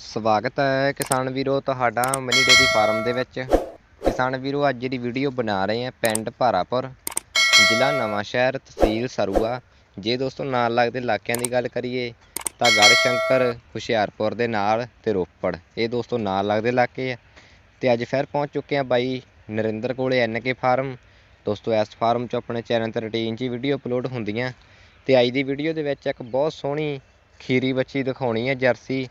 ਸਵਾਗਤ ਹੈ ਕਿਸਾਨ ਵੀਰੋ ਤੁਹਾਡਾ ਮਨੀ ਡੇਰੀ ਫਾਰਮ ਦੇ ਵਿੱਚ। ਕਿਸਾਨ ਵੀਰੋ, ਅੱਜ ਦੀ ਵੀਡੀਓ ਬਣਾ ਰਹੇ ਹਾਂ ਪਿੰਡ ਭਾਰਾਪੁਰ, ਜ਼ਿਲ੍ਹਾ ਨਵਾਂ ਸ਼ਹਿਰ ਤਹਿਸੀਲ ਸਰੂਆ। ਜੇ ਦੋਸਤੋ ਨਾਲ ਲੱਗਦੇ ਇਲਾਕਿਆਂ ਦੀ ਗੱਲ ਕਰੀਏ ਤਾਂ ਗੜ੍ਹ ਸ਼ੰਕਰ, ਹੁਸ਼ਿਆਰਪੁਰ ਦੇ ਨਾਲ ਤੇ ਰੋਪੜ। ਇਹ ਦੋਸਤੋ ਨਾਲ ਲੱਗਦੇ ਇਲਾਕੇ ਆ। ਤੇ ਅੱਜ ਫਿਰ ਪਹੁੰਚ ਚੁੱਕੇ ਆ ਬਾਈ ਨਰਿੰਦਰ ਕੋਲੇ ਐਨਕੇ ਫਾਰਮ। ਦੋਸਤੋ ਇਸ ਫਾਰਮ 'ਚ ਆਪਣੇ ਚੈਨਲ ਤੇ ਰੂਟੀਨ 'ਚ ਵੀਡੀਓ ਅਪਲੋਡ ਹੁੰਦੀਆਂ। ਤੇ ਅੱਜ ਦੀ ਵੀਡੀਓ ਦੇ ਵਿੱਚ ਇੱਕ ਬਹੁਤ ਸੋਹਣੀ ਖੀਰੀ ਬੱਚੀ ਦਿਖਾਉਣੀ ਹੈ ਜਰਸੀ।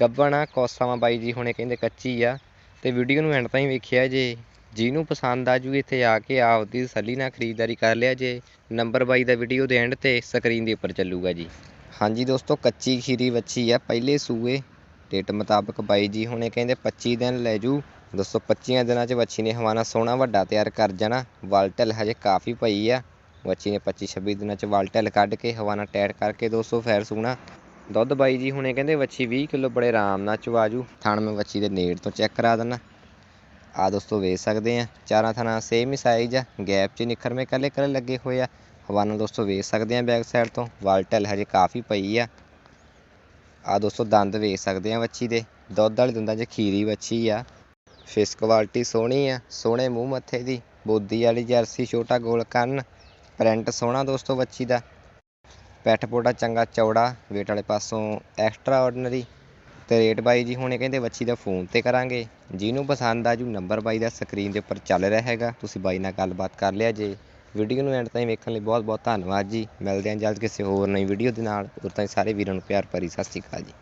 ਗੱਬਣ ਆ ਕੋਸਾਵਾਂ ਬਾਈ ਜੀ ਹੁਣੇ ਕਹਿੰਦੇ ਕੱਚੀ ਆ, ਤੇ ਵੀਡੀਓ ਨੂੰ ਐਂਡ ਤਾਈਂ ਵੇਖਿਆ ਜੇ। ਜਿਹਨੂੰ ਪਸੰਦ ਆ ਜੂ ਇੱਥੇ ਆ ਕੇ ਆਪਦੀ ਤਸੱਲੀ ਨਾਲ ਖਰੀਦਦਾਰੀ ਕਰ ਲਿਆ ਜੇ। ਨੰਬਰ ਬਾਈ ਦਾ ਵੀਡੀਓ ਦੇ ਐਂਡ ਤੇ ਸਕਰੀਨ ਦੇ ਉੱਪਰ ਚੱਲੂਗਾ ਜੀ। ਹਾਂਜੀ ਦੋਸਤੋ, ਕੱਚੀ ਖੀਰੀ ਵੱਛੀ ਆ, ਪਹਿਲੇ ਸੂਏ। ਡੇਟ ਮੁਤਾਬਕ ਬਾਈ ਜੀ ਹੁਣੇ ਕਹਿੰਦੇ 25 ਦਿਨ ਲੈ ਜੂ। ਦੋਸਤੋ 25 ਦਿਨਾਂ 'ਚ ਵੱਛੀ ਨੇ ਹਵਾਨਾ ਸੋਹਣਾ ਵੱਡਾ ਤਿਆਰ ਕਰ ਜਾਣਾ। ਵਾਲਟਲ ਹਜੇ ਕਾਫੀ ਪਈ ਆ। ਵੱਛੀ ਨੇ 25 26 ਦਿਨਾਂ 'ਚ ਵਾਲਟਲ ਕੱਢ ਕੇ ਹਵਾਨਾ ਟੈਟ ਕਰਕੇ ਦੋਸਤੋ, ਫੈਰ ਸੂਣਾ। ਦੁੱਧ ਬਾਈ ਜੀ ਹੁਣੇ ਕਹਿੰਦੇ ਵੱਛੀ 20 ਕਿਲੋ ਬੜੇ ਆਰਾਮ ਨਾਲ ਚਵਾਜੂ ਥਣ ਮੈਂ ਵੱਛੀ ਦੇ ਨੇੜ ਤੋਂ ਚੈੱਕ ਕਰਾ ਦਿੰਨਾ ਆ ਦੋਸਤੋ ਵੇਖ ਸਕਦੇ ਆ, ਚਾਰਾਂ ਥਣਾ ਸੇਮ ਹੀ ਸਾਈਜ਼ ਆ ਗੈਪ 'ਚ ਨਿਖਰਵੇਂ ਕੱਲੇ ਕੱਲੇ ਲੱਗੇ ਹੋਏ ਆ। ਹਵਾਨਾ ਦੋਸਤੋ ਵੇਖ ਸਕਦੇ ਆ ਬੈਕ ਸਾਈਡ ਤੋਂ ਵਾਲਟਲ ਹਜੇ ਕਾਫੀ ਪਈ ਆ। ਆ ਦੋਸਤੋ ਦੰਦ ਵੇਚ ਸਕਦੇ ਆ ਵੱਛੀ ਦੇ, ਦੁੱਧ ਵਾਲੇ ਦੰਦਾਂ 'ਚ ਖੀਰੀ ਵੱਛੀ ਆ। ਫਿਸ ਕੁਆਲਿਟੀ ਸੋਹਣੀ ਆ, ਸੋਹਣੇ ਮੂੰਹ ਮੱਥੇ ਦੀ, ਬੋਦੀ ਵਾਲੀ ਜਰਸੀ ਛੋਟਾ ਗੋਲ ਕੰਨ। ਪ੍ਰਿੰਟ ਸੋਹਣਾ ਦੋਸਤੋ ਵੱਛੀ ਦਾ। ਪੈਠ ਪੋਟਾ ਚੰਗਾ ਚੌੜਾ ਵੇਟ ਵਾਲੇ ਪਾਸੋਂ ਐਕਸਟਰਾ ਆਰਡੀਨਰੀ ਅਤੇ ਰੇਟ ਬਾਈ ਜੀ ਹੁਣੇ ਕਹਿੰਦੇ ਵੱਛੀ ਦਾ ਫੋਨ ਤੇ ਕਰਾਂਗੇ। ਜਿਹਨੂੰ ਪਸੰਦ ਆ ਜੂ ਨੰਬਰ ਬਾਈ ਦਾ ਸਕਰੀਨ ਦੇ ਉੱਪਰ ਚੱਲ ਰਿਹਾ ਹੈਗਾ। ਤੁਸੀਂ ਬਾਈ ਨਾਲ ਗੱਲਬਾਤ ਕਰ ਲਿਆ ਜੇ। ਵੀਡੀਓ ਨੂੰ ਐਂਡ ਤਾਈਂ ਵੇਖਣ ਲਈ ਬਹੁਤ ਬਹੁਤ ਧੰਨਵਾਦ ਜੀ। ਮਿਲਦੇ ਹਾਂ ਜਲਦ ਕਿਸੇ ਹੋਰ ਨਵੀਂ ਵੀਡੀਓ ਦੇ ਨਾਲ। ਉਦੋਂ ਤਾਈਂ ਸਾਰੇ ਵੀਰਾਂ ਨੂੰ ਪਿਆਰ ਭਰੀ ਸਤਿ ਸ਼੍ਰੀ ਅਕਾਲ ਜੀ।